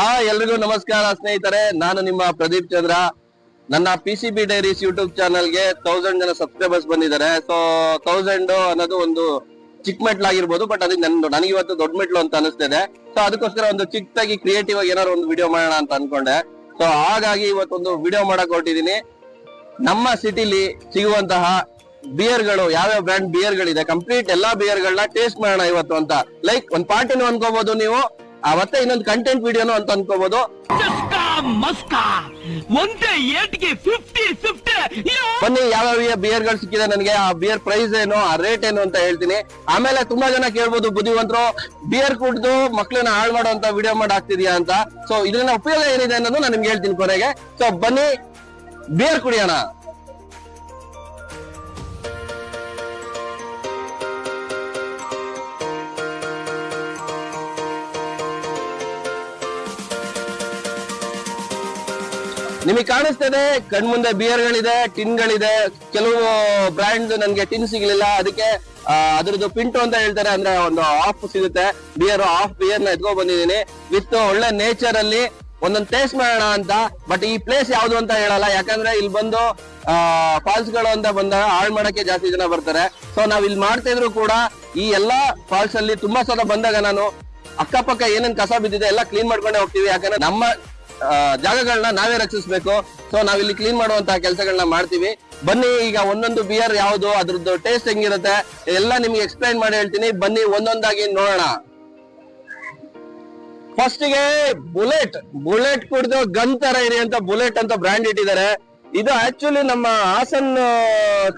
ಆ ಎಲ್ರಿಗೂ ನಮಸ್ಕಾರ ಸ್ನೇಹಿತರೆ. ನಾನು ನಿಮ್ಮ ಪ್ರದೀಪ್ ಚಂದ್ರ. ನನ್ನ P C B diaries YouTube ಚಾನಲ್ಗೆ ತೌಸಂಡ್ ಜನ ಸಬ್ಸ್ಕ್ರೈಬರ್ಸ್ ಬಂದಿದ್ದಾರೆ. ಸೊ ತೌಸಂಡ್ ಅನ್ನೋದು ಒಂದು ಚಿಕ್ಕ ಮೆಟ್ಲು ಆಗಿರ್ಬೋದು ಬಟ್ ಅದಕ್ಕೆ ನನ್ನ ನನಗೆ ಇವತ್ತು ದೊಡ್ಡ ಮೆಟ್ಲು ಅಂತ ಅನಿಸ್ತಿದೆ. ಸೊ ಅದಕ್ಕೋಸ್ಕರ ಒಂದು ಚಿಕ್ಕದಾಗಿ ಕ್ರಿಯೇಟಿವ್ ಆಗಿ ಏನಾದ್ರು ಒಂದು ವಿಡಿಯೋ ಮಾಡೋಣ ಅಂತ ಅನ್ಕೊಂಡೆ. ಸೊ ಹಾಗಾಗಿ ಇವತ್ತೊಂದು ವಿಡಿಯೋ ಮಾಡಕ್ ಹೊರಟಿದೀನಿ. ನಮ್ಮ ಸಿಟಿಲಿ ಸಿಗುವಂತಹ ಬಿಯರ್ಗಳು ಯಾವ್ಯಾವ ಬ್ರ್ಯಾಂಡ್ ಬಿಯರ್ ಗಳಿದೆ ಕಂಪ್ಲೀಟ್ ಎಲ್ಲಾ ಬಿಯರ್ ಗಳನ್ನ ಟೇಸ್ಟ್ ಮಾಡೋಣ ಇವತ್ತು ಅಂತ. ಲೈಕ್ ಒಂದ್ ಪಾರ್ಟಿನೂ ಅನ್ಕೋಬಹುದು ನೀವು. ಅವತ್ತೆ ಇನ್ನೊಂದು ಕಂಟೆಂಟ್ ವಿಡಿಯೋನು ಅಂತ ಅನ್ಕೋಬಹುದು ಬನ್ನಿ ಯಾವ್ಯಾವ ಬಿಯರ್ಗಳು ಸಿಕ್ಕಿದೆ ನನಗೆ? ಆ ಬಿಯರ್ ಪ್ರೈಸ್ ಏನು ಆ ರೇಟ್ ಏನು ಅಂತ ಹೇಳ್ತೀನಿ. ಆಮೇಲೆ ತುಂಬಾ ಜನ ಕೇಳ್ಬೋದು ಬುದ್ಧಿವಂತರು ಬಿಯರ್ ಕುಡಿದು ಮಕ್ಕಳನ್ನ ಹಾಳು ಮಾಡುವಂತ ವಿಡಿಯೋ ಮಾಡಿ ಹಾಕ್ತಿದ್ಯಾ ಅಂತ. ಸೊ ಇದರಿಂದ ಉಪಯೋಗ ಏನಿದೆ ಅನ್ನೋದು ನಾನು ನಿಮ್ಗೆ ಹೇಳ್ತೀನಿ ಕೊನೆಗೆ. ಸೊ ಬನ್ನಿ ಬಿಯರ್ ಕುಡಿಯೋಣ. ನಿಮಗೆ ಕಾಣಿಸ್ತದೆ, ಕಣ್ಮುಂದೆ ಬಿಯರ್ ಗಳಿದೆ ಟಿನ್ ಗಳಿದೆ ಕೆಲವು ಬ್ರ್ಯಾಂಡ್ ನನ್ಗೆ ಟಿನ್ ಸಿಗ್ಲಿಲ್ಲ, ಅದಕ್ಕೆ ಅದ್ರದ್ದು ಪಿಂಟು ಅಂತ ಹೇಳ್ತಾರೆ, ಅಂದ್ರೆ ಒಂದು ಆಫ್ ಸಿಗುತ್ತೆ ಬಿಯರ್ ಆಫ್ ಬಿಯರ್ನ ಎತ್ಕೊ ಬಂದಿದ್ದೀನಿ. ವಿತ್ ಒಳ್ಳೆ ನೇಚರ್ ಅಲ್ಲಿ ಒಂದೊಂದು ಟೇಸ್ಟ್ ಮಾಡೋಣ ಅಂತ ಬಟ್ ಈ ಪ್ಲೇಸ್ ಯಾವ್ದು ಅಂತ ಹೇಳಲ್ಲ, ಯಾಕಂದ್ರೆ ಇಲ್ಲಿ ಬಂದು ಫಾಲ್ಸ್ಗಳು ಅಂತ ಬಂದಾಗ ಹಾಳು ಮಾಡಕ್ಕೆ ಜಾಸ್ತಿ ಜನ ಬರ್ತಾರೆ. ಸೊ ನಾವ್ ಇಲ್ಲಿ ಮಾಡ್ತಾ ಇದ್ರು ಕೂಡ, ಈ ಎಲ್ಲಾ ಫಾಲ್ಸ್ ಅಲ್ಲಿ ತುಂಬಾ ಸಲ ಬಂದಾಗ ನಾನು ಅಕ್ಕಪಕ್ಕ ಏನೇನ್ ಕಸ ಬಿದ್ದಿದೆ ಎಲ್ಲ ಕ್ಲೀನ್ ಮಾಡ್ಕೊಂಡೆ ಹೋಗ್ತೀವಿ. ಯಾಕಂದ್ರೆ ನಮ್ಮ ಜಾಗಗಳನ್ನ ನಾವೇ ರಕ್ಷಿಸಬೇಕು. ಸೊ ನಾವಿಲ್ಲಿ ಕ್ಲೀನ್ ಮಾಡುವಂತಹ ಕೆಲಸಗಳನ್ನ ಮಾಡ್ತೀವಿ. ಬನ್ನಿ, ಈಗ ಒಂದೊಂದು ಬಿಯರ್ ಯಾವುದು, ಅದ್ರದ್ದು ಟೇಸ್ಟ್ ಹೆಂಗಿರುತ್ತೆ, ಎಲ್ಲ ನಿಮ್ಗೆ ಎಕ್ಸ್ಪ್ಲೈನ್ ಮಾಡಿ ಹೇಳ್ತೀನಿ. ಬನ್ನಿ, ಒಂದೊಂದಾಗಿ ನೋಡೋಣ. ಫಸ್ಟ್ಗೆ ಬುಲೆಟ್. ಬುಲೆಟ್ ಕುಡಿದು ಗನ್ ತರ ಇದೆ ಅಂತ ಬುಲೆಟ್ ಅಂತ ಬ್ರ್ಯಾಂಡ್ ಇಟ್ಟಿದ್ದಾರೆ. ಇದು ಆಕ್ಚುಲಿ ನಮ್ಮ ಹಾಸನ್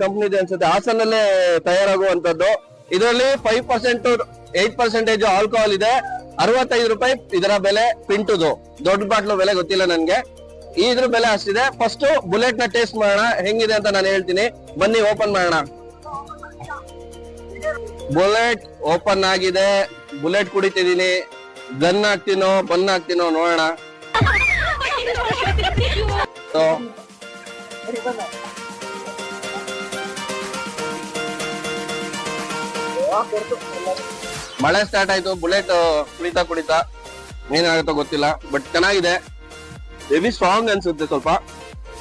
ಕಂಪ್ನಿದೆ ಅನ್ಸುತ್ತೆ. ಹಾಸನಲ್ಲೇ ತಯಾರಾಗುವಂತದ್ದು ಇದರಲ್ಲಿ five percent eight percentage alcohol ಇದೆ. ಅರವತ್ತೈದು ರೂಪಾಯಿ ಇದರ ಬೆಲೆ ಪಿಂಟುದು. ದೊಡ್ಡ ಬಾಟ್ಲು ಬೆಲೆ ಗೊತ್ತಿಲ್ಲ ನನ್ಗೆ. ಇದ್ರ ಬೆಲೆ ಅಷ್ಟಿದೆ. ಫಸ್ಟ್ ಬುಲೆಟ್ನ ಟೇಸ್ಟ್ ಮಾಡೋಣ. ಹೆಂಗಿದೆ ಅಂತ ನಾನು ಹೇಳ್ತೀನಿ. ಬನ್ನಿ, ಓಪನ್ ಮಾಡೋಣ. ಬುಲೆಟ್ ಓಪನ್ ಆಗಿದೆ. ಬುಲೆಟ್ ಕುಡಿತಿದೀನಿ ಗನ್ ಹಾಕ್ತೀನೋ, ಬನ್ ಹಾಕ್ತೀನೋ ನೋಡೋಣ. ಮಳೆ ಸ್ಟಾರ್ಟ್ ಆಯ್ತು ಬುಲೆಟ್ ಕುಡಿತಾ ಕುಡಿತಾ ಏನಾಗುತ್ತೋ ಗೊತ್ತಿಲ್ಲ ಬಟ್ ಚೆನ್ನಾಗಿದೆ. ಹೆವಿ ಸ್ಟ್ರಾಂಗ್ ಅನ್ಸುತ್ತೆ ಸ್ವಲ್ಪ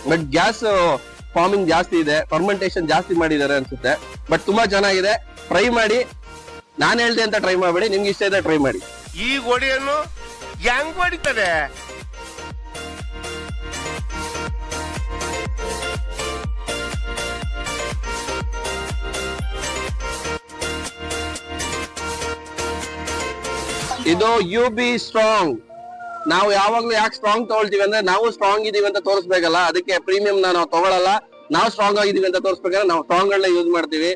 ಬಟ್ ಗ್ಯಾಸ್ ಫಾರ್ಮಿಂಗ್ ಜಾಸ್ತಿ ಇದೆ ಫರ್ಮೆಂಟೇಶನ್ ಜಾಸ್ತಿ ಮಾಡಿದ್ದಾರೆ ಅನ್ಸುತ್ತೆ ಬಟ್ ತುಂಬಾ ಚೆನ್ನಾಗಿದೆ. ಟ್ರೈ ಮಾಡಿ, ನಾನು ಹೇಳ್ದೆ ಅಂತ ಟ್ರೈ ಮಾಡಬೇಡಿ, ನಿಮ್ಗೆ ಇಷ್ಟ ಇದೆ ಟ್ರೈ ಮಾಡಿ. ಈ ಗೋಡೆಯನ್ನು ಹೆಂಗ್ ಹೊಡಿತಾರೆ ಇದು ಯು ಬಿ ಸ್ಟ್ರಾಂಗ್ ನಾವು ಯಾವಾಗ್ಲೂ ಯಾಕೆ ಸ್ಟ್ರಾಂಗ್ ತಗೊಳ್ತೀವಿ ಅಂದ್ರೆ ನಾವು ಸ್ಟ್ರಾಂಗ್ ಇದೀವಿ ಅಂತ ತೋರಿಸ್ಬೇಕಲ್ಲ ಅದಕ್ಕೆ ಪ್ರೀಮಿಯಂ ನಾವು ತಗೊಳಲ್ಲ. ನಾವು ಸ್ಟ್ರಾಂಗ್ ಆಗಿದೀವಿ ಅಂತ ತೋರಿಸ್ಬೇಕಂದ್ರೆ ನಾವು ಸ್ಟ್ರಾಂಗ್ ಗಳನ್ನ ಯೂಸ್ ಮಾಡ್ತೀವಿ.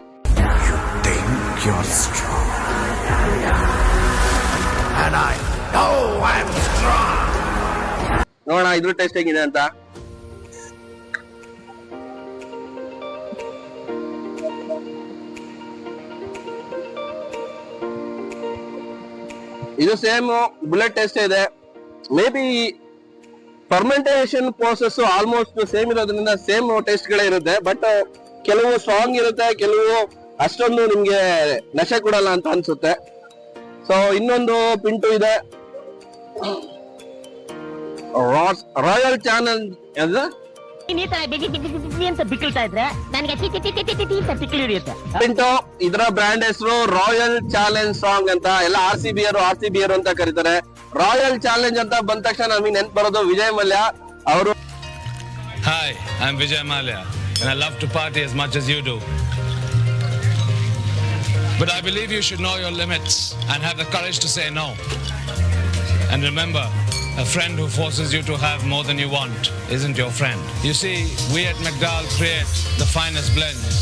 ನೋಡೋಣ ಇದ್ರ ಟೇಸ್ಟ್ ಹೇಗಿದೆ ಅಂತ. ಇದು ಸೇಮ್ ಬುಲೆಟ್ ಟೇಸ್ಟ್ ಇದೆ. May be fermentation process almost same ಇರೋದ್ರಿಂದ ಸೇಮ್ ಟೇಸ್ಟ್ ಗಳೇ ಇರುತ್ತೆ. ಬಟ್ ಕೆಲವು ಸ್ಟ್ರಾಂಗ್ ಇರುತ್ತೆ, ಕೆಲವು ಅಷ್ಟೊಂದು ನಿಮ್ಗೆ ನಶೆ ಕೊಡಲ್ಲ ಅಂತ ಅನ್ಸುತ್ತೆ. ಸೊ ಇನ್ನೊಂದು ಪಿಂಟು ಇದೆ. ರಾಯಲ್ ಚಾನಲ್ ನೀನ್ ಈ ತರ ಬಿಗಿ ಬಿಗಿ ಬಿಗಿ ಬಿಗಿ ಅಂತ ಬಿಕ್ಕಳ್ತಾ ಇದ್ರೆ ನನಗೆ T T T T T T ಅಂತ ಬಿಕ್ಕಲ್ ಹಿಡಿಯುತ್ತೆ ಪಿಂಟು ಇದರ ಬ್ರ್ಯಾಂಡ್ ಹೆಸರು ರಾಯಲ್ ಚಾಲೆಂಜ್ ಸಾಂಗ್ ಅಂತ ಎಲ್ಲ R C beer R C beer ಅಂತ ಕರೀತಾರೆ ರಾಯಲ್ ಚಾಲೆಂಜ್ ಅಂತ ಬಂದ ತಕ್ಷಣ ನಮಗೆ ನೆನ್ಪು ಬರೋದು ವಿಜಯ್ ಮಲ್ಯ ಅವರು hi I Vijay Mallya and I love to party as much as you do. But I believe you should know your limits and have the courage to say no. And remember, a friend who forces you to have more than you want isn't your friend. You see, we at McDowell create the finest blends,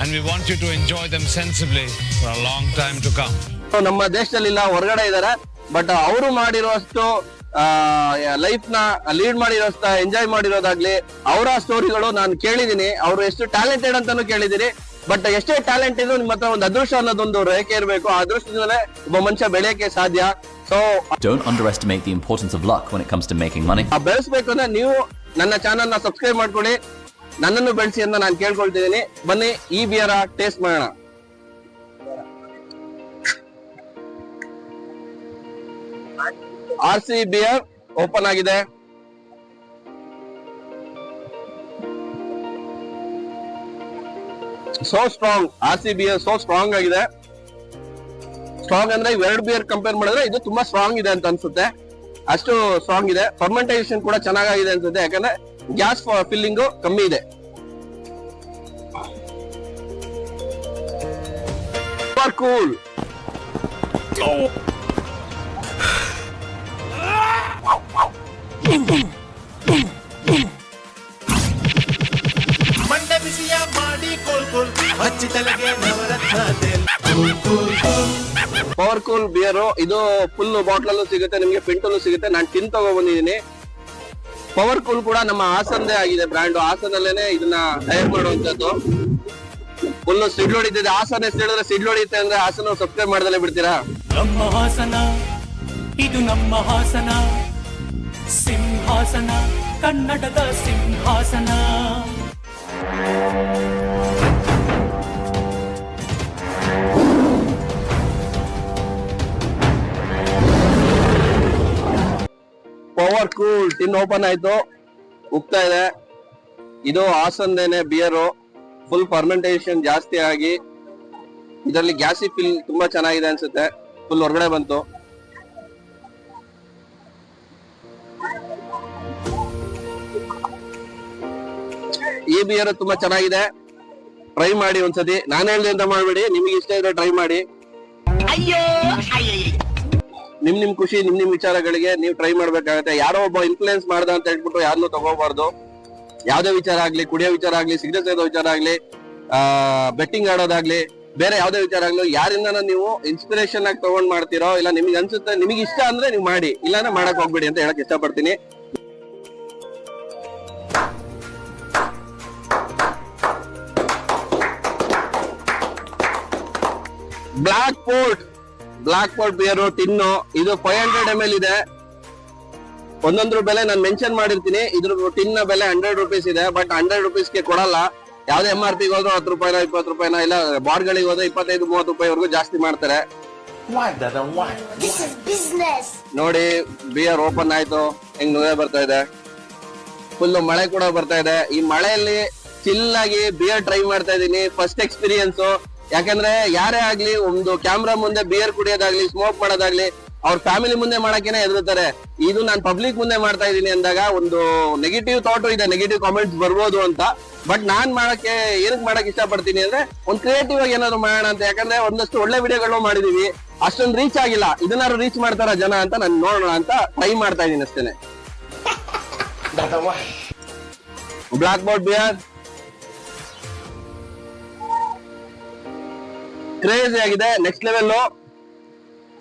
and we want you to enjoy them sensibly for a long time to come. ನಮ್ಮ ದೇಶದಲ್ಲಿಲ್ಲ ಹೊರಗಡೆ ಇದ್ದಾರೆ but ಅವರು ಮಾಡಿರೋಷ್ಟು ಲೈಫ್ನ lead ಮಾಡಿರೋಷ್ಟ enjoy ಮಾಡಿರೋದಾಗ್ಲಿ ಅವರ ಸ್ಟೋರಿಗಳು ನಾನು ಕೇಳಿದೀನಿ ಅವರು ಎಷ್ಟು ಟ್ಯಾಲೆಂಟೆಡ್ ಅಂತಾನು ಕೇಳಿದೀನಿ ಬಟ್ ಎಷ್ಟೇ ಟ್ಯಾಲೆಂಟ್ ಇದ್ರು ನಿಮ್ಮ ಹತ್ರ ಒಂದು ಅದೃಷ್ಟ ಅನ್ನೋದೊಂದು ರೇಖೆ ಇರಬೇಕು ಆ ಅದೃಷ್ಟದಿಂದಲೇ ಒಬ್ಬ ಮನುಷ್ಯ ಬೆಳೆಯಕ್ಕೆ ಸಾಧ್ಯ so don't underestimate the importance of luck when it comes to making money. ಬೆಳೆಸ್ಬೇಕು ಅಂದ್ರೆ ನೀವು ನನ್ನ ಚಾನಲ್ನ ಸಬ್ಸ್ಕ್ರೈಬ್ ಮಾಡ್ಕೊಳ್ಳಿ ನನ್ನನ್ನು ಬೆಳೆಸಿ ಅಂತ ನಾನು ಕೇಳ್ಕೊಳ್ತಿದ್ದೀನಿ. ಬನ್ನಿ ಈ ಬಿಯರ ಟೇಸ್ಟ್ ಮಾಡೋಣ. ಆರ್ ಸಿ ಬಿಯರ್ ಓಪನ್ ಆಗಿದೆ. So strong R C beer so strong ಆಗಿದೆ. ಸ್ಟ್ರಾಂಗ್ ಅಂದ್ರೆ ಇವೆರಡು ಬಿಯರ್ ಕಂಪೇರ್ ಮಾಡಿದ್ರೆ ಇದು ತುಂಬಾ ಸ್ಟ್ರಾಂಗ್ ಇದೆ ಅಂತ ಅನ್ಸುತ್ತೆ. ಅಷ್ಟು ಸ್ಟ್ರಾಂಗ್ ಇದೆ. ಫರ್ಮೆಂಟೇಷನ್ ಕೂಡ ಚೆನ್ನಾಗಿದೆ ಅನ್ಸುತ್ತೆ. ಯಾಕಂದ್ರೆ ಗ್ಯಾಸ್ ಫಿಲ್ಲಿಂಗ್ ಕಮ್ಮಿ ಇದೆ. ಕೂಲ್ ಪವರ್ ಬಿಯರು ಇದು ಫುಲ್ ಬಾಟ್ಲಲ್ಲೂ ಸಿಗುತ್ತೆ, ನಿಮ್ಗೆ ಪಿಂಟಲ್ಲೂ ಸಿಗುತ್ತೆ. ನಾನು ಟಿನ್ ತಗೋ ಬಂದಿದ್ದೀನಿ ಪವರ್ ಕೂಲ್ ಕೂಡ ನಮ್ಮ ಹಾಸನದೇ ಆಗಿದೆ ಬ್ರ್ಯಾಂಡ್ ಹಾಸನಲ್ಲೇನೆ ಇದನ್ನ ತಯಾರು ಮಾಡುವಂತದ್ದು ಫುಲ್ ಸಿಡ್ಲು ಹೊಡಿತಿದೆ ಹಾಸನ ಹೆಸರು ಹೇಳಿದ್ರೆ ಸಿಡ್ಲು ಹೊಡಿಯುತ್ತೆ ಅಂದ್ರೆ ಹಾಸನ ಸಬ್ಸ್ಕ್ರೈಬ್ ಮಾಡ್ದಲೇ ಬಿಡ್ತೀರಾ? ನಮ್ಮ ಹಾಸನ, ಇದು ನಮ್ಮ ಹಾಸನ. ಸಿಂಹಾಸನ, ಕನ್ನಡದ ಸಿಂಹಾಸನ. ಕೂಲ್ ಟಿನ್ ಓಪನ್ ಆಯ್ತು. ಉಗ್ತಾ ಇದೆ. ಇದು ಹಾಸನ್ದೇನೆ ಬಿಯರು ಫುಲ್ ಫರ್ಮೆಂಟೇಷನ್ ಜಾಸ್ತಿ ಆಗಿ. ಇದರಲ್ಲಿ ಗ್ಯಾಸಿ ಫಿಲ್ ತುಂಬಾ ಚೆನ್ನಾಗಿದೆ ಅನ್ಸುತ್ತೆ. ಫುಲ್ ಹೊರಗಡೆ ಬಂತು. ಈ ಬಿಯರ್ ತುಂಬಾ ಚೆನ್ನಾಗಿದೆ. ಟ್ರೈ ಮಾಡಿ ಒಂದ್ಸತಿ. ನಾನು ಹೇಳ್ದೆ ಅಂತ ಮಾಡ್ಬೇಡಿ. ನಿಮ್ಗೆ ಇಷ್ಟ ಇದ್ರೆ ಟ್ರೈ ಮಾಡಿ. ಅಯ್ಯೋ ನಿಮ್ ನಿಮ್ ಖುಷಿ, ನಿಮ್ ನಿಮ್ ವಿಚಾರಗಳಿಗೆ ನೀವು ಟ್ರೈ ಮಾಡ್ಬೇಕಾಗತ್ತೆ. ಯಾರೋ ಒಬ್ಬ ಇನ್ಫ್ಲೂಯೆನ್ಸ್ ಮಾಡ್ದ ಅಂತ ಹೇಳ್ಬಿಟ್ಟು ಯಾರನ್ನೂ ತಗೋಬಾರ್ದು. ಯಾವ್ದೇ ವಿಚಾರ ಆಗ್ಲಿ, ಕುಡಿಯೋ ವಿಚಾರ ಆಗ್ಲಿ, ಸಿಗರೇಟ್ ಸೇದೋ ವಿಚಾರ ಆಗ್ಲಿ, ಆ ಬೆಟ್ಟಿಂಗ್ ಆಡೋದಾಗ್ಲಿ, ಬೇರೆ ಯಾವ್ದೇ ವಿಚಾರ ಆಗ್ಲಿ ಯಾರಿಂದ ನೀವು ಇನ್ಸ್ಪಿರೇಷನ್ ಆಗಿ ತಗೊಂಡ್ ಮಾಡ್ತೀರೋ, ಇಲ್ಲ ನಿಮ್ಗೆ ಅನ್ಸುತ್ತೆ, ನಿಮಗೆ ಇಷ್ಟ ಅಂದ್ರೆ ನೀವು ಮಾಡಿ, ಇಲ್ಲಾಂದ್ರೆ ಮಾಡಕ್ ಹೋಗ್ಬೇಡಿ ಅಂತ ಹೇಳಕ್ ಇಷ್ಟಪಡ್ತೀನಿ. Black fort black fort beer tin ಇದು ಫೈವ್ ಹಂಡ್ರೆಡ್ ಎಂ ಎಲ್ ಇದೆ. ಒಂದೊಂದ್ರ ಬೆಲೆ ನಾನು ಮೆನ್ಷನ್ ಮಾಡಿರ್ತೀನಿ. ಇದ್ರ ಟಿನ್ನ ಬೆಲೆ ಹಂಡ್ರೆಡ್ ರುಪೀಸ್ ಇದೆ ಬಟ್ ಹಂಡ್ರೆಡ್ ರುಪೀಸ್ಗೆ ಕೊಡಲ್ಲ. ಯಾವ್ದೇ ಎಂ ಆರ್ ಪಿ ಹೋದ್ರು ಹತ್ತು ರೂಪಾಯಿನ ಇಪ್ಪತ್ತು ರೂಪಾಯಿನ ಇಲ್ಲ ಬಾರ್ಗಳಿಗೆ ಹೋದ್ರೆ ಇಪ್ಪತ್ತೈದು ಮೂವತ್ತು ರೂಪಾಯಿವರೆಗೂ ಜಾಸ್ತಿ ಮಾಡ್ತಾರೆ. ನೋಡಿ ಬಿಯರ್ ಓಪನ್ ಆಯ್ತು. ಹೆಂಗ್ ನೋವೇ ಬರ್ತಾ ಇದೆ. ಫುಲ್ ಮಳೆ ಕೂಡ ಬರ್ತಾ ಇದೆ. ಈ ಮಳೆಯಲ್ಲಿ ಚಿಲ್ ಆಗಿ ಬಿಯರ್ ಟ್ರೈ ಮಾಡ್ತಾ ಇದೀನಿ. ಫಸ್ಟ್ ಎಕ್ಸ್ಪೀರಿಯನ್ಸ್ ಯಾಕಂದ್ರೆ ಯಾರೇ ಆಗ್ಲಿ ಒಂದು ಕ್ಯಾಮ್ರಾ ಮುಂದೆ ಬಿಯರ್ ಕುಡಿಯೋದಾಗ್ಲಿ ಸ್ಮೋಕ್ ಮಾಡೋದಾಗ್ಲಿ ಅವ್ರ ಫ್ಯಾಮಿಲಿ ಮುಂದೆ ಮಾಡಕ್ಕೇನೆ ಹೆದರ್ತಾರೆ ಇದು ನಾನು ಪಬ್ಲಿಕ್ ಮುಂದೆ ಮಾಡ್ತಾ ಇದೀನಿ ಅಂದಾಗ ಒಂದು ನೆಗೆಟಿವ್ ಥಾಟ್ ಇದೆ ನೆಗೆಟಿವ್ ಕಾಮೆಂಟ್ಸ್ ಬರ್ಬೋದು ಅಂತ. ಬಟ್ ನಾನ್ ಮಾಡಕ್ಕೆ ಏನಕ್ಕೆ ಮಾಡಕ್ ಇಷ್ಟಪಡ್ತೀನಿ ಅಂದ್ರೆ ಒಂದ್ ಕ್ರಿಯೇಟಿವ್ ಆಗಿ ಏನಾದ್ರು ಮಾಡೋಣ ಅಂತ. ಯಾಕಂದ್ರೆ ಒಂದಷ್ಟು ಒಳ್ಳೆ ವಿಡಿಯೋಗಳು ಮಾಡಿದೀವಿ. ಅಷ್ಟೊಂದು ರೀಚ್ ಆಗಿಲ್ಲ. ಇದನ್ನಾರು ರೀಚ್ ಮಾಡ್ತಾರ ಜನ ಅಂತ ನಾನು ನೋಡೋಣ ಅಂತ ಟ್ರೈ ಮಾಡ್ತಾ ಇದೀನಿ ಅಷ್ಟೇನೆ. ಬ್ಲಾಕ್ ಬೋರ್ಡ್ ಬಿಯರ್ ಕ್ರೇಜಿ ಆಗಿದೆ. ನೆಕ್ಸ್ಟ್ ಲೆವೆಲ್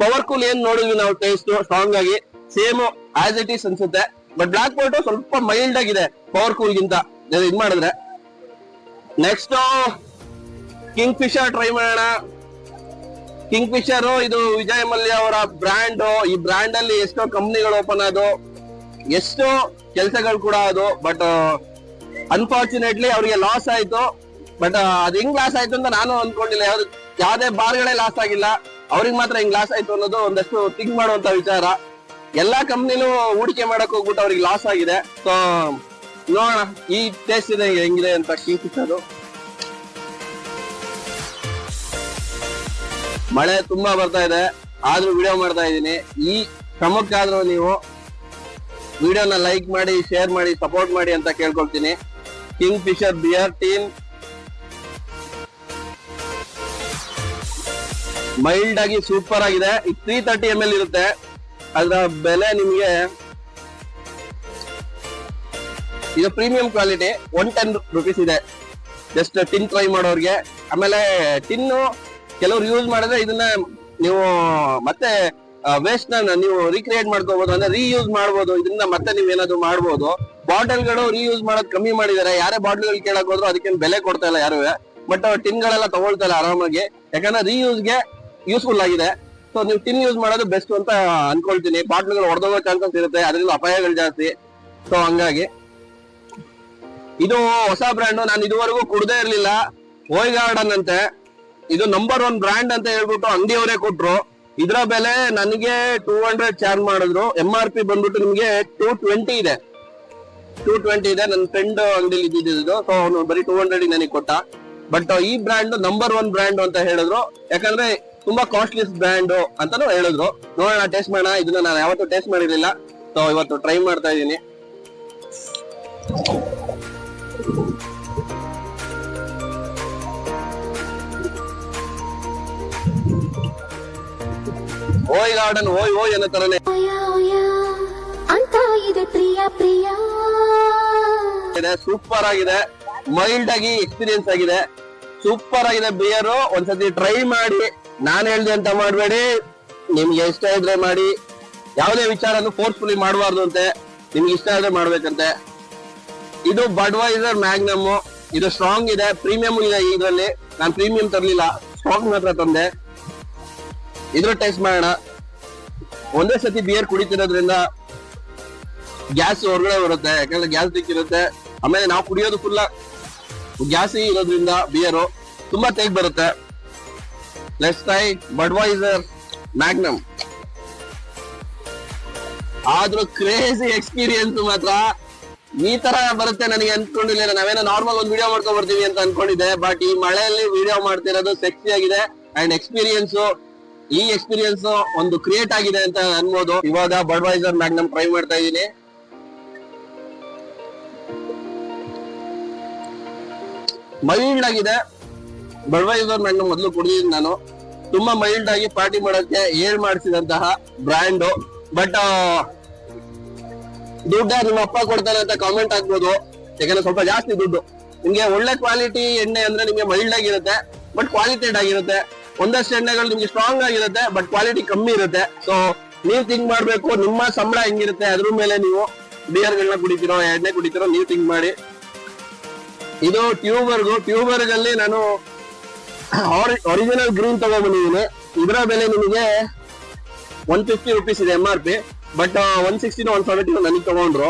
ಪವರ್ ಕೂಲ್ ಏನ್ ನೋಡಿದ್ವಿ ನಾವು ಟೇಸ್ಟ್ ಸ್ಟ್ರಾಂಗ್ ಆಗಿ. ಸೇಮ್ ಆಸ್ ಇಟ್ ಈಸ್ ಅನ್ಸುತ್ತೆ. ಬಟ್ ಬ್ಲಾಕ್ ಬೋಲ್ಟ್ ಸ್ವಲ್ಪ ಮೈಲ್ಡ್ ಆಗಿದೆ ಪವರ್ ಕೂಲ್ ಗಿಂತ. ಇದ್ ಮಾಡಿದ್ರೆ? ನೆಕ್ಸ್ಟ್ ಕಿಂಗ್ ಫಿಶರ್ ಟ್ರೈ ಮಾಡೋಣ. ಕಿಂಗ್ ಫಿಶರ್ ಇದು ವಿಜಯ್ ಮಲ್ಯ ಅವರ ಬ್ರ್ಯಾಂಡ್ ಈ ಬ್ರ್ಯಾಂಡ್ ಅಲ್ಲಿ ಎಷ್ಟೋ ಕಂಪ್ನಿಗಳು ಓಪನ್ ಆದವು. ಎಷ್ಟೋ ಕೆಲಸಗಳು ಕೂಡ ಅದು ಬಟ್ ಅನ್ಫಾರ್ಚುನೇಟ್ಲಿ ಅವ್ರಿಗೆ ಲಾಸ್ ಆಯ್ತು. ಬಟ್ ಅದ್ ಹೆಂಗ್ ಲಾಸ್ ಆಯ್ತು ಅಂತ ನಾನು ಅನ್ಕೊಂಡಿಲ್ಲ. ಯಾವ್ದು ಯಾವ್ದೇ ಬಾರ್ಗಳೇ ಲಾಸ್ ಆಗಿಲ್ಲ. ಅವ್ರಿಗೆ ಮಾತ್ರ ಹಿಂಗ್ ಲಾಸ್ ಆಯ್ತು ಅನ್ನೋದು ಒಂದಷ್ಟು ಥಿಂಕ್ ಮಾಡುವಂತ ವಿಚಾರ. ಎಲ್ಲಾ ಕಂಪ್ನಿನೂ ಹೂಡಿಕೆ ಮಾಡಕ್ ಹೋಗ್ಬಿಟ್ಟು ಅವ್ರಿಗೆ ಲಾಸ್ ಆಗಿದೆ. ಸೊ ನೋಡೋಣ. ಈ ಟೇಸ್ಟ್ ಇದೆ, ಹೆಂಗಿದೆ ಅಂತ ಕಿಂಗ್ ಮಳೆ ತುಂಬಾ ಬರ್ತಾ ಇದೆ. ಆದ್ರೂ ವಿಡಿಯೋ ಮಾಡ್ತಾ ಇದ್ದೀನಿ. ಈ ಕ್ರಮಕ್ಕಾದ್ರೂ ನೀವು ವಿಡಿಯೋನ ಲೈಕ್ ಮಾಡಿ ಶೇರ್ ಮಾಡಿ ಸಪೋರ್ಟ್ ಮಾಡಿ ಅಂತ ಕೇಳ್ಕೊಳ್ತೀನಿ. Kingfisher beer tin mild ಆಗಿ ಸೂಪರ್ ಆಗಿದೆ. ತ್ರೀ ತರ್ಟಿ ಎಂ ಎಲ್ ಇರುತ್ತೆ. ಅದರ ಬೆಲೆ ನಿಮಗೆ ಇದು premium quality one ten rupees ಇದೆ. ಜಸ್ಟ್ ಟಿನ್ ಟ್ರೈ ಮಾಡೋರಿಗೆ. ಆಮೇಲೆ ಟಿನ್ನು ಕೆಲವ್ರು ಯೂಸ್ ಮಾಡಿದ್ರೆ ಇದನ್ನ ನೀವು ಮತ್ತೆ ವೇಸ್ಟ್ನ ನೀವು ರೀಕ್ರಿಯೇಟ್ ಮಾಡ್ಕೋಬಹುದು ಅಂದ್ರೆ ರೀಯೂಸ್ ಮಾಡ್ಬೋದು. ಇದನ್ನ ಮತ್ತೆ ನೀವು ಏನಾದ್ರು ಮಾಡ್ಬೋದು. ಬಾಟಲ್ಗಳು ರೀಯೂಸ್ ಮಾಡೋದ್ ಕಮ್ಮಿ ಮಾಡಿದ್ದಾರೆ. ಯಾರೇ ಬಾಟಲ್ಗಳು ಕೇಳಕ್ ಹೋದ್ರು ಅದಕ್ಕೇನು ಬೆಲೆ ಕೊಡ್ತಾ ಇಲ್ಲ ಯಾರು. ಬಟ್ ಟಿನ್ಗಳೆಲ್ಲ ತಗೊಳ್ತಾ ಇಲ್ಲ ಆರಾಮಾಗಿ. ಯಾಕಂದ್ರೆ ರೀಯೂಸ್ಗೆ ಯೂಸ್ಫುಲ್ ಆಗಿದೆ. ಸೊ ನೀವು ಟಿನ್ ಯೂಸ್ ಮಾಡೋದು ಬೆಸ್ಟ್ ಅಂತ ಅನ್ಕೊಳ್ತೀನಿ. ಬಾಟ್ಲ್ಗಳು ಹೊಡೆದೋಗೋ ಚಾನ್ಸಸ್ ಇರುತ್ತೆ. ಅದರಿಂದ ಅಪಾಯಗಳು ಜಾಸ್ತಿ. ಸೊ ಹಂಗಾಗಿ. ಇದು ಹೊಸ ಬ್ರ್ಯಾಂಡ್ ನಾನು ಇದುವರೆಗೂ ಕುಡ್ದೇ ಇರ್ಲಿಲ್ಲ. ಓಯ್ ಗಾರ್ಡನ್ ಅಂತೆ ಇದು ನಂಬರ್ ಒನ್ ಬ್ರ್ಯಾಂಡ್ ಅಂತ ಹೇಳ್ಬಿಟ್ಟು ಅಂಗಡಿಯವರೇ ಕೊಟ್ರು. ಇದರ ಬೆಲೆ ನನಗೆ ಟೂ ಹಂಡ್ರೆಡ್ ಚಾರ್ಜ್ ಮಾಡಿದ್ರು. ಎಂ ಆರ್ ಪಿ ಬಂದ್ಬಿಟ್ಟು ನಿಮಗೆ ಟೂ ಟ್ವೆಂಟಿ ಇದೆ. ಟೂ ಟ್ವೆಂಟಿ ಇದೆ. ನನ್ನ ಫ್ರೆಂಡ್ ಅಂಗಡಿಲಿ ಇದ್ದಿದ್ದು. ಸೊ ಅವನು ಬರೀ ಟೂ ಹಂಡ್ರೆಡ್ ನನಗೆ ಕೊಟ್ಟ. ಬಟ್ ಈ ಬ್ರ್ಯಾಂಡ್ ನಂಬರ್ ಒನ್ ಬ್ರ್ಯಾಂಡ್ ಅಂತ ಹೇಳಿದ್ರು. ಯಾಕಂದ್ರೆ ತುಂಬಾ ಕಾಸ್ಟ್ಲಿಸ್ ಬ್ರ್ಯಾಂಡ್ ಅಂತಾನು ಹೇಳಿದ್ರು. ನೋಡೋಣ ಟೇಸ್ಟ್ ಮಾಡೋಣ. ಇದನ್ನ ನಾನು ಯಾವತ್ತೂ ಟೇಸ್ಟ್ ಮಾಡಿರ್ಲಿಲ್ಲ. ಸೊ ಇವತ್ತು ಟ್ರೈ ಮಾಡ್ತಾ ಇದ್ದೀನಿ. ಓಯ್ ಗಾರ್ಡನ್ ಓಯ್ ಓಯ್ ಅನ್ನೋ ತರನೇ. ಅಂತ ಇದೆ ಪ್ರಿಯ ಪ್ರಿಯ. ಇದೆ ಸೂಪರ್ ಆಗಿದೆ. ಮೈಲ್ಡ್ ಆಗಿ ಎಕ್ಸ್ಪೀರಿಯನ್ಸ್ ಆಗಿದೆ. ಸೂಪರ್ ಆಗಿದೆ ಬಿಯರ್ ಒಂದ್ಸತಿ ಟ್ರೈ ಮಾಡಿ. ನಾನ್ ಹೇಳ್ದೆ ಅಂತ ಮಾಡಬೇಡಿ, ನಿಮ್ಗೆ ಇಷ್ಟ ಇದ್ರೆ ಮಾಡಿ. ಯಾವುದೇ ವಿಚಾರನು ಫೋರ್ಸ್ಫುಲಿ ಮಾಡಬಾರ್ದು ಅಂತೆ. ನಿಮ್ಗೆ ಇಷ್ಟ ಇದ್ರೆ ಮಾಡ್ಬೇಕಂತೆ. ಇದು ಬಡ್ವೈಸರ್ ಮ್ಯಾಗ್ನಮ್ ಇದು ಸ್ಟ್ರಾಂಗ್ ಇದೆ ಪ್ರೀಮಿಯಂ ಇದೆ ಇದರಲ್ಲಿ. ನಾನು ಪ್ರೀಮಿಯಂ ತರಲಿಲ್ಲ ಸ್ಟ್ರಾಂಗ್ ಮಾತ್ರ ತಂದೆ. ಇದ್ರ ಟೇಸ್ಟ್ ಮಾಡೋಣ. ಒಂದೇ ಸತಿ ಬಿಯರ್ ಕುಡಿತಿರೋದ್ರಿಂದ ಗ್ಯಾಸ್ ಹೊರಗಡೆ ಬರುತ್ತೆ, ಯಾಕಂದ್ರೆ ಗ್ಯಾಸ್ ದಿಕ್ಕಿರುತ್ತೆ ಆಮೇಲೆ ನಾವು ಕುಡಿಯೋದು ಫುಲ್ಲ ಗ್ಯಾಸ್ ಇರೋದ್ರಿಂದ ಬಿಯರು ತುಂಬಾ ತೇಗ್ ಬರುತ್ತೆ. ಲೆಟ್ಸ್ ಟ್ರೈ ಬಡ್ವೈಸರ್ ಮ್ಯಾಗ್ನಮ್ ಆದ್ರೂ ಕ್ರೇಜಿ ಎಕ್ಸ್ಪೀರಿಯನ್ಸ್ ಮಾತ್ರ. ಈ ತರ ಬರುತ್ತೆ ನನಗೆ ಅನ್ಕೊಂಡಿಲ್ಲ ನಾವೇನೋ ನಾರ್ಮಲ್ ಒಂದು ವಿಡಿಯೋ ಮಾಡ್ಕೊಂಡ್ ಬರ್ತೀವಿ ಅಂತ ಅನ್ಕೊಂಡಿದ್ದೆ ಬಟ್ ಈ ಮಳೆಯಲ್ಲಿ ವಿಡಿಯೋ ಮಾಡ್ತಿರೋದು ಸೆಕ್ಸಿ ಆಗಿದೆ. ಅಂಡ್ ಎಕ್ಸ್ಪೀರಿಯನ್ಸ್ ಈ ಎಕ್ಸ್ಪೀರಿಯನ್ಸ್ ಒಂದು ಕ್ರಿಯೇಟ್ ಆಗಿದೆ ಅಂತ ಅನ್ಬೋದು. ಇವಾಗ ಬಡ್ವೈಸರ್ ಮ್ಯಾಗ್ನಮ್ ಟ್ರೈ ಮಾಡ್ತಾ ಇದ್ದೀನಿ. ಮೈಲ್ಡ್ ಆಗಿದೆ. ಬಡ್ವೈಸರ್ ಮ್ಯಾಂಗ್ ಮೊದಲು ಕುಡಿದಿದ್ದೀನಿ ನಾನು. ತುಂಬಾ ಮೈಲ್ಡ್ ಆಗಿ ಪಾರ್ಟಿ ಮಾಡೋಕೆ ಏರ್ ಮಾಡಿಸಿದಂತಹ ಬ್ರ್ಯಾಂಡು ಬಟ್ ದುಡ್ಡ ನಿಮ್ಮ ಅಪ್ಪ ಕೊಡ್ತಾರೆ ಅಂತ ಕಾಮೆಂಟ್ ಆಗ್ಬೋದು ಯಾಕಂದ್ರೆ ಸ್ವಲ್ಪ ಜಾಸ್ತಿ ದುಡ್ಡು. ನಿಮ್ಗೆ ಒಳ್ಳೆ ಕ್ವಾಲಿಟಿ ಎಣ್ಣೆ ಅಂದ್ರೆ ನಿಮ್ಗೆ ಮೈಲ್ಡ್ ಆಗಿರುತ್ತೆ ಬಟ್ ಕ್ವಾಲಿಟೆಡ್ ಆಗಿರುತ್ತೆ. ಒಂದಷ್ಟು ಎಣ್ಣೆಗಳು ನಿಮ್ಗೆ ಸ್ಟ್ರಾಂಗ್ ಆಗಿರುತ್ತೆ ಬಟ್ ಕ್ವಾಲಿಟಿ ಕಮ್ಮಿ ಇರುತ್ತೆ. ಸೊ ನೀವ್ ಥಿಂಕ್ ಮಾಡ್ಬೇಕು, ನಿಮ್ಮ ಸಂಬಳ ಹೆಂಗಿರುತ್ತೆ, ಅದ್ರ ಮೇಲೆ ನೀವು ಬಿಯರ್ ಗಳನ್ನ ಕುಡಿತೀರೋ, ಎಣ್ಣೆ ಕುಡಿತೀರೋ, ನೀವು ಥಿಂಕ್ ಮಾಡಿ. ಇದು ಟ್ಯೂಬರ್ಗು ಟ್ಯೂಬರ್ಗಲ್ಲಿ ನಾನು ಒರಿಜಿನಲ್ ಗ್ರೀನ್ ತಗೊಂಡ್ಬಂದಿದ್ದೀನಿ ಇದರ ಬೆಲೆ ನಿಮಗೆ ಒನ್ ಫಿಫ್ಟಿ ರುಪೀಸ್ ಇದೆ M R P but one sixteen one seventy ನನಗೆ ತಗೊಂಡ್ರು.